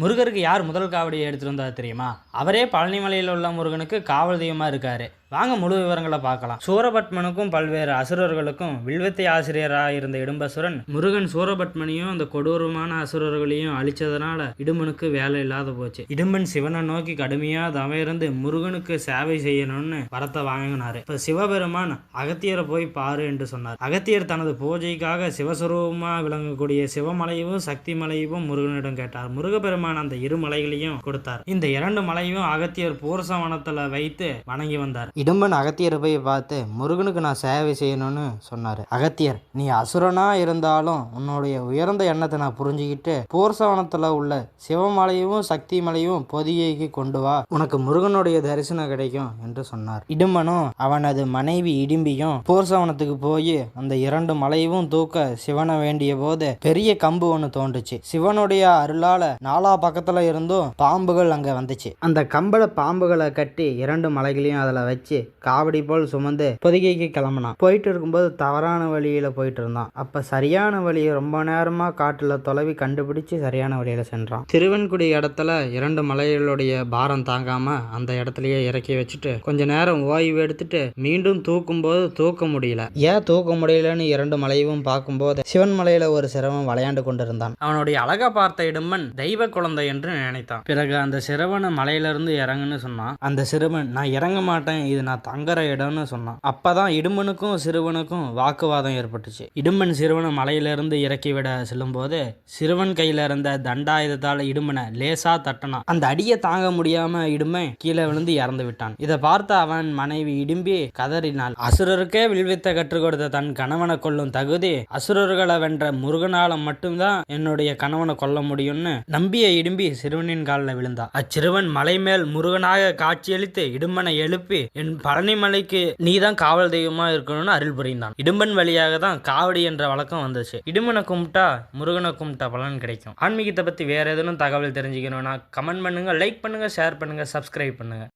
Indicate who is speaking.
Speaker 1: முருகருக்கு யார் முதல் காவடியை எடுத்துட்டு வந்தார் தெரியுமா? அவரே பழனிமலையில் உள்ள முருகனுக்கு காவல் தெய்வமாக இருக்காரு. வாங்க முழு விவரங்களை பார்க்கலாம். சூரபத்மனுக்கும் பல்வேறு அசுரர்களுக்கும் வில்வத்தை ஆசிரியராக இருந்த இடும்பசுரன் முருகன் சூரபத்மனையும் அந்த கொடூரமான அசுரர்களையும் அழிச்சதுனால இடும்பனுக்கு வேலை இல்லாத போச்சு. இடும்பன் சிவனை நோக்கி கடுமையாக தவம் முருகனுக்கு சேவை செய்யணும்னு வரத்தை வாங்கினாரு. இப்போ சிவபெருமான் அகத்தியரை போய் பாரு என்று சொன்னார். அகத்தியர் தனது பூஜைக்காக சிவஸ்வரூபமாக விளங்கக்கூடிய சிவமலையவும் சக்தி மலையவும் முருகனிடம் கேட்டார். முருகப்பெருமான் அந்த இரு மலைகளையும் கொடுத்தார். இந்த இரண்டு மலையும் அகத்தியர் பூரசவனத்துல வைத்து வணங்கி வந்தார்.
Speaker 2: இடும்பன் அகத்தியரை போய் பார்த்து முருகனுக்கு நான் சேவை செய்யணும்னு சொன்னார். அகத்தியர் நீ அசுரனா இருந்தாலும் உன்னுடைய உயர்ந்த எண்ணத்தை நான் புரிஞ்சுக்கிட்டு போர்சவனத்தில் உள்ள சிவமலையும் சக்தி மலையும் பொதிகைக்கு கொண்டு வா. உனக்கு முருகனுடைய தரிசனம் கிடைக்கும் என்று சொன்னார். இடும்பனும் அவனது மனைவி இடிம்பியும் பூர்சவனத்துக்கு போய் அந்த இரண்டு மலையும் தூக்க சிவனை வேண்டிய போது பெரிய கம்பு ஒன்று தோன்றுச்சு. சிவனுடைய அருளால நாலா பக்கத்துல இருந்தும் பாம்புகள் அங்க வந்துச்சு. அந்த கம்பள பாம்புகளை கட்டி இரண்டு மலைகளையும் அதில் வச்சு காவடி போல் சுமந்து பொதிகைக்கு கிளம்பினான். போயிட்டு இருக்கும்போது தவறான வழியில போயிட்டு இருந்தான். அப்ப சரியான வழியை ரொம்ப நேரமா காட்டுல தொலைவி கண்டுபிடிச்சு சரியான வழியில சென்றான். திருவெண்குடி இடத்துல இரண்டு மலைகளுடைய பாரம் தாங்காம அந்த இடத்துலயே இறக்கி வச்சுட்டு கொஞ்ச நேரம் ஓய்வு எடுத்துட்டு மீண்டும் தூக்கும்போது தூக்க முடியல. ஏன் தூக்க முடியலன்னு இரண்டு மலையும் பார்க்கும்போது சிவன் மலையில ஒரு சிரமம் விளையாண்டு கொண்டிருந்தான்.
Speaker 1: அவனுடைய அழகா பார்த்த இடுமன் தெய்வ குழந்தை என்று நினைத்தான். பிறகு அந்த சிறுவனை மலையிலிருந்து இறங்குன்னு சொன்னான். அந்த சிறுவன் நான் இறங்க மாட்டேன் இது நான் தங்குற இடம்னு சொன்னான். அப்பதான் இடுமனுக்கும் சிறுவனுக்கும் வாக்குவாதம் ஏற்பட்டுச்சு. இடுமன் சிறுவனை மலையிலிருந்து இறக்கி விட செல்லும்போது சிறுவன் கையில இருந்த தண்டாயுதத்தால இடுமனை லேசா தட்டினான். அந்த அடியை தாங்க முடியாம இடுமை கீழே விழுந்து இறந்து விட்டான். இதை பார்த்த அவன் மனைவி இடும்பி கதறினாள். அசுரருக்கே வில்வித்த கற்றுக் கொடுத்த தன் கணவனை கொல்லும் தகுதி அசுரர்களை வென்ற முருகனால மட்டும்தான் என்னுடைய கணவனை கொல்ல முடியும்னு நம்பிய இடும்பி சிறுவனின் காலில் விழுந்தா. அச்சிறுவன் மலை மேல் முருகனாக காட்சியளித்து இடும்பனை எழுப்பி என் பழனி மலைக்கு நீதான் காவல் தெய்வமா இருக்கணும்னு அருள் புரிந்தான். இடும்பன் வழியாக தான் காவடி என்ற வழக்கம் வந்துச்சு. இடும்பனை கும்பிட்டா முருகனை கும்பிட்டா பலன் கிடைக்கும். ஆன்மீகத்தை பத்தி வேற எதுவும் தகவல் தெரிஞ்சுக்கணும்னா கமெண்ட் பண்ணுங்க லைக் பண்ணுங்க ஷேர் பண்ணுங்க சப்ஸ்கிரைப் பண்ணுங்க.